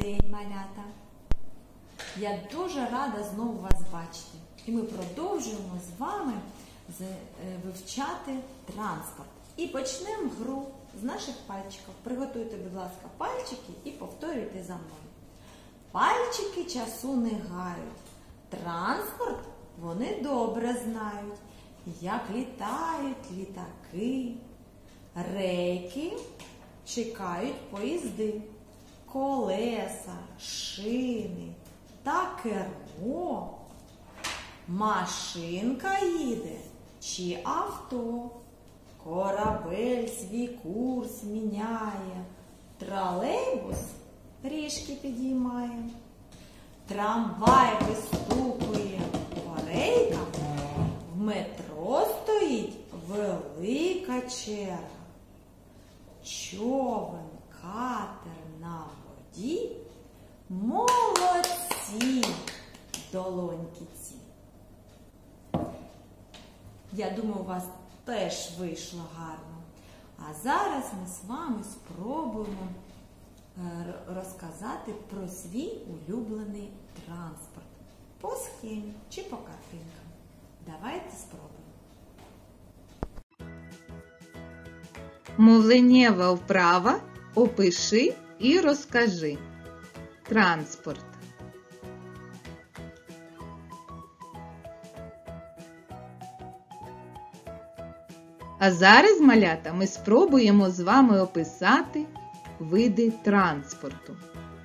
день, малята! Я дуже рада знову вас бачити. І ми продовжуємо з вами е, вивчати транспорт. І почнемо гру з наших пальчиків. Приготуйте, будь ласка, пальчики і повторюйте за мною. Пальчики часу не гають. Транспорт вони добре знають, як літають літаки, рейки чекають поїзди, колеса, шини та кермо. Машинка їде чи авто, корабель свій курс міняє, тролейбус ріжки підіймає, трамвай вистукує. По рейкам, в метро стоїть велика черга. Човен, катер на воді, молодці, долоньки ці. Я думаю, у вас теж вийшло гарно. А зараз ми з вами спробуємо е, розказати про свій улюблений транспорт. По схемі чи по картинкам. Давайте спробуємо. Мовленнєва вправа опиши і розкажи. Транспорт. А зараз, малята, ми спробуємо з вами описати види транспорту.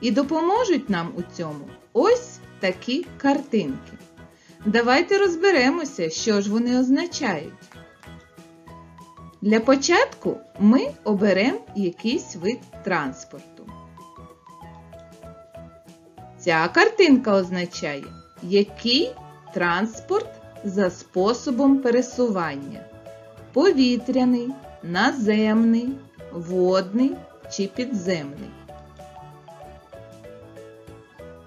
І допоможуть нам у цьому ось такі картинки. Давайте розберемося, що ж вони означають. Для початку ми оберемо якийсь вид транспорту. Ця картинка означає, який транспорт за способом пересування. Повітряний, наземний, водний чи підземний.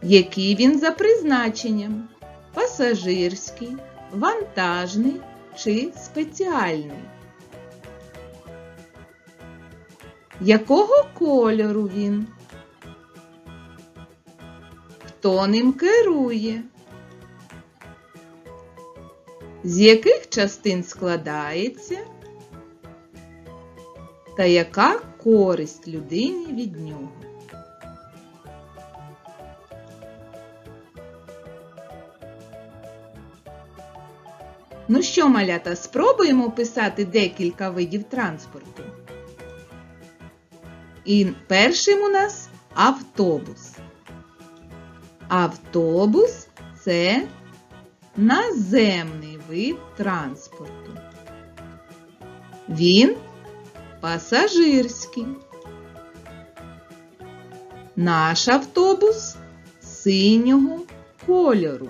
Який він за призначенням? Пасажирський, вантажний чи спеціальний? Якого кольору він? Хто ним керує? З яких частин складається? Та яка користь людині від нього? Ну що, малята, спробуємо описати декілька видів транспорту. І першим у нас автобус. Автобус це наземний вид транспорту. Він пасажирський. Наш автобус синього кольору.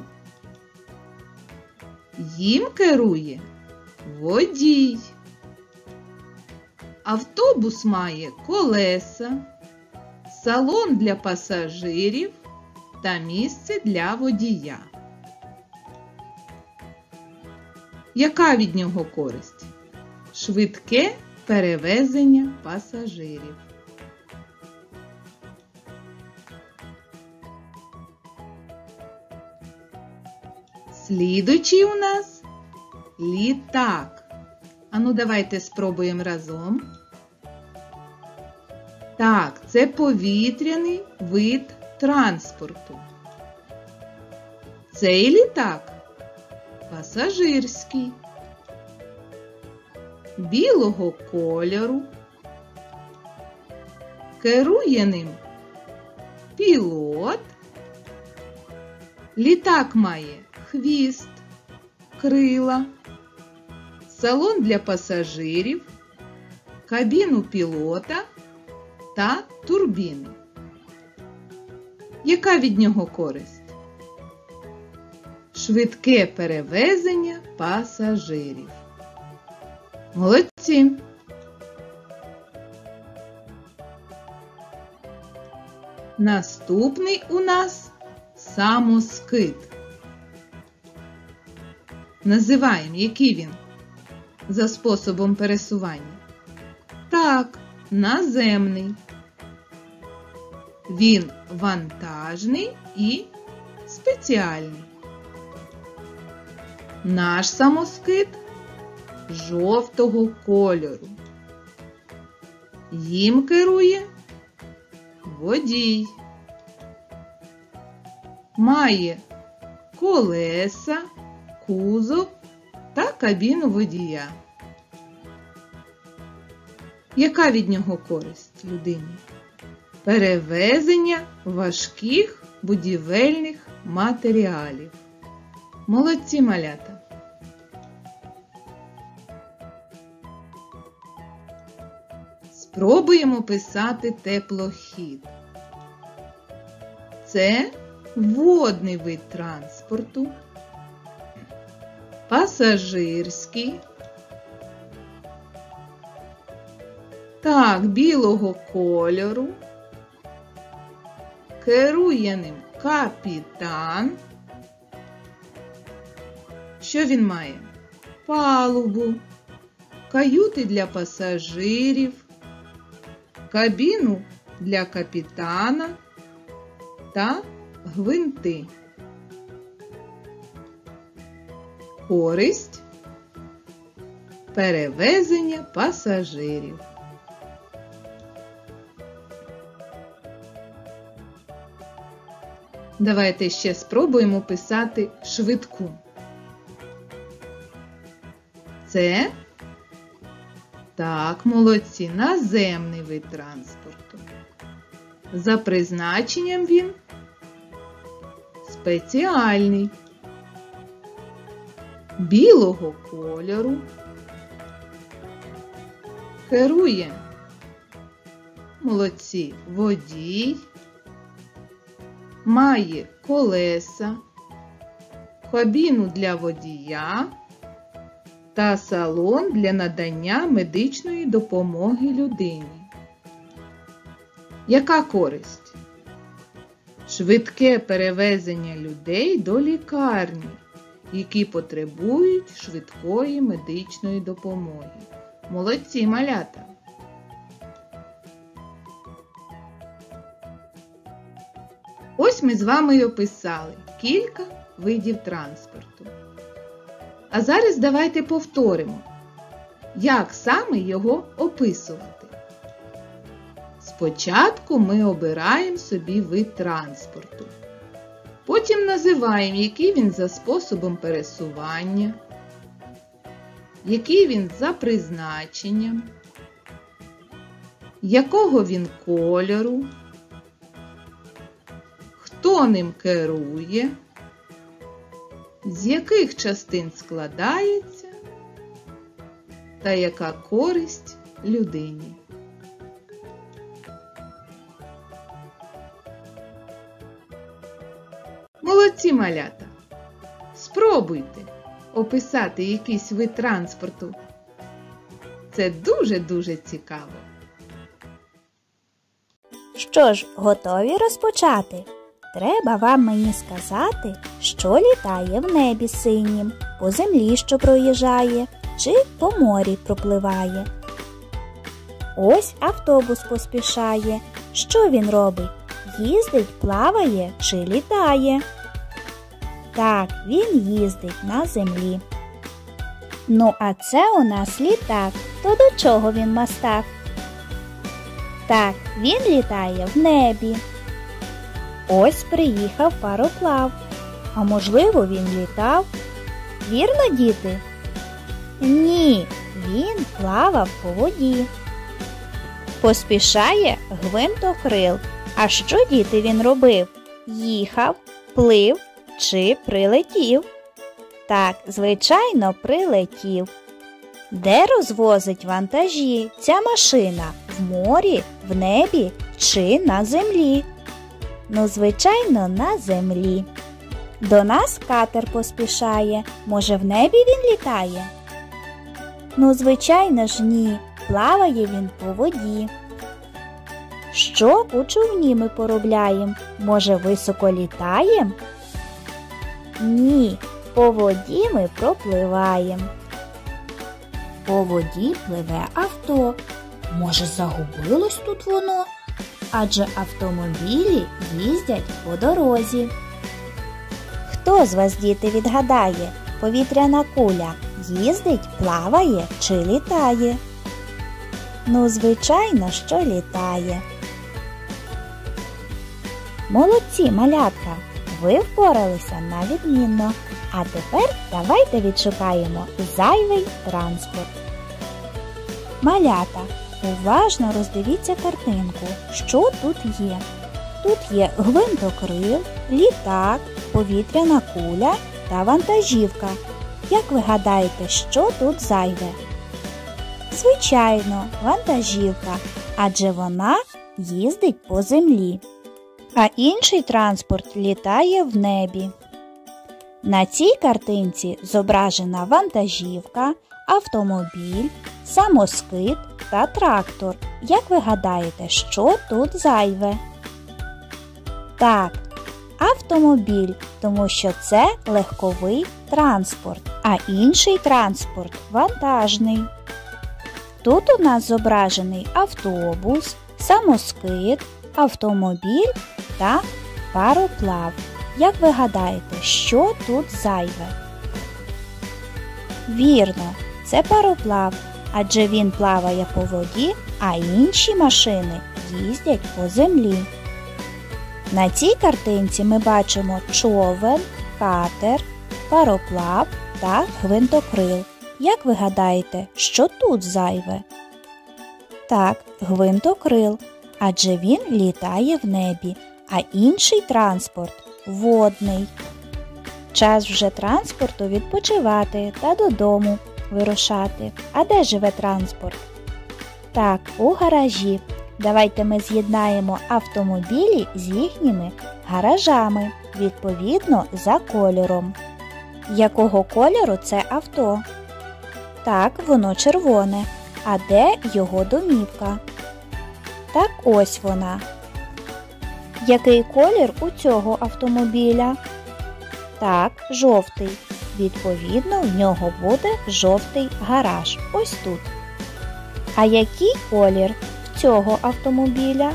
Їм керує водій. Автобус має колеса, салон для пасажирів та місце для водія. Яка від нього користь? Швидке перевезення пасажирів. Слідуючий у нас літак. Ану, давайте спробуємо разом. Так, це повітряний вид транспорту. Цей літак пасажирський, білого кольору. Керує ним пілот. Літак має хвіст, крила, салон для пасажирів, кабіну пілота та турбіну. Яка від нього користь? Швидке перевезення пасажирів. Молодці! Наступний у нас самоскид. Називаємо, який він за способом пересування. Так, наземний. Він вантажний і спеціальний. Наш самоскид жовтого кольору. Їм керує водій. Має колеса, кузов та кабіну водія. Яка від нього користь людині? Перевезення важких будівельних матеріалів. Молодці малята! Спробуємо писати теплохід. Це водний вид транспорту, пасажирський, так, білого кольору, керує ним капітан. Що він має? Палубу, каюти для пасажирів, кабіну для капітана та гвинти. Користь перевезення пасажирів. Давайте ще спробуємо писати швидку. Це так, молодці, наземний вид транспорту. За призначенням він спеціальний, білого кольору, керує молодці водій, має колеса, кабіну для водія та салон для надання медичної допомоги людині. Яка користь? Швидке перевезення людей до лікарні, які потребують швидкої медичної допомоги. Молодці малята! Ось ми з вами й описали кілька видів транспорту. А зараз давайте повторимо, як саме його описувати. Спочатку ми обираємо собі вид транспорту. Потім називаємо, який він за способом пересування, який він за призначенням, якого він кольору, хто ним керує, з яких частин складається та яка користь людині. Молодці малята! Спробуйте описати якийсь вид транспорту. Це дуже-дуже цікаво. Що ж, готові розпочати? Треба вам мені сказати, що літає в небі синім, по землі, що проїжджає, чи по морі пропливає. Ось автобус поспішає. Що він робить? Їздить, плаває чи літає? Так, він їздить на землі. Ну, а це у нас літак. То до чого він мастак? Так, він літає в небі. Ось приїхав пароплав. А можливо, він літав? Вірно, діти? Ні, він плавав по воді. Поспішає гвинтокрил. А що діти він робив? Їхав, плив чи прилетів? Так, звичайно, прилетів. Де розвозить вантажі ця машина? В морі, в небі чи на землі? Ну, звичайно, на землі. До нас катер поспішає. Може, в небі він літає? Ну, звичайно ж, ні. Плаває він по воді. Що у човні ми поробляємо? Може, високо літаєм? Ні, по воді ми пропливаємо. По воді пливе авто. Може, загубилось тут воно? Адже автомобілі їздять по дорозі. Хто з вас, діти, відгадає, повітряна куля їздить, плаває чи літає? Ну, звичайно, що літає. Молодці, малятка! Ви впоралися на відмінно. А тепер давайте відшукаємо зайвий транспорт. Малята, уважно роздивіться картинку, що тут є. Тут є гвинтокрил, літак, повітряна куля та вантажівка. Як ви гадаєте, що тут зайве? Звичайно, вантажівка, адже вона їздить по землі, а інший транспорт літає в небі. На цій картинці зображена вантажівка, автомобіль, самоскид та трактор. Як ви гадаєте, що тут зайве? Так, автомобіль, тому що це легковий транспорт, а інший транспорт вантажний. Тут у нас зображений автобус, самоскид, автомобіль та пароплав. Як ви гадаєте, що тут зайве? Вірно, це пароплав, адже він плаває по воді, а інші машини їздять по землі. На цій картинці ми бачимо човен, катер, пароплав та гвинтокрил. Як ви гадаєте, що тут зайве? Так, гвинтокрил, адже він літає в небі, а інший транспорт водний. Час вже транспорту відпочивати та додому вирушати. А де живе транспорт? Так, у гаражі. Давайте ми з'єднаємо автомобілі з їхніми гаражами, відповідно за кольором. Якого кольору це авто? Так, воно червоне. А де його домівка? Так ось вона. Який колір у цього автомобіля? Так, жовтий. Відповідно, в нього буде жовтий гараж. Ось тут. А який колір в цього автомобіля?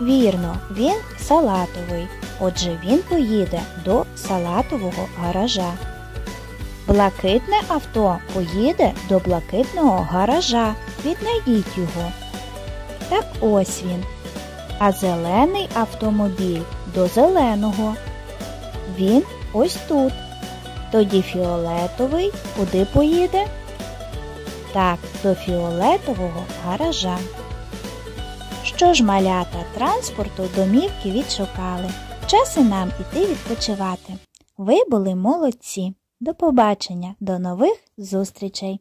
Вірно, він салатовий. Отже, він поїде до салатового гаража. Блакитне авто поїде до блакитного гаража. Віднайдіть його. Так ось він. А зелений автомобіль до зеленого. Він ось тут. Тоді фіолетовий куди поїде? Так, до фіолетового гаража. Що ж, малята, транспорту домівки відшукали. Час і нам іти відпочивати. Ви були молодці. До побачення, до нових зустрічей!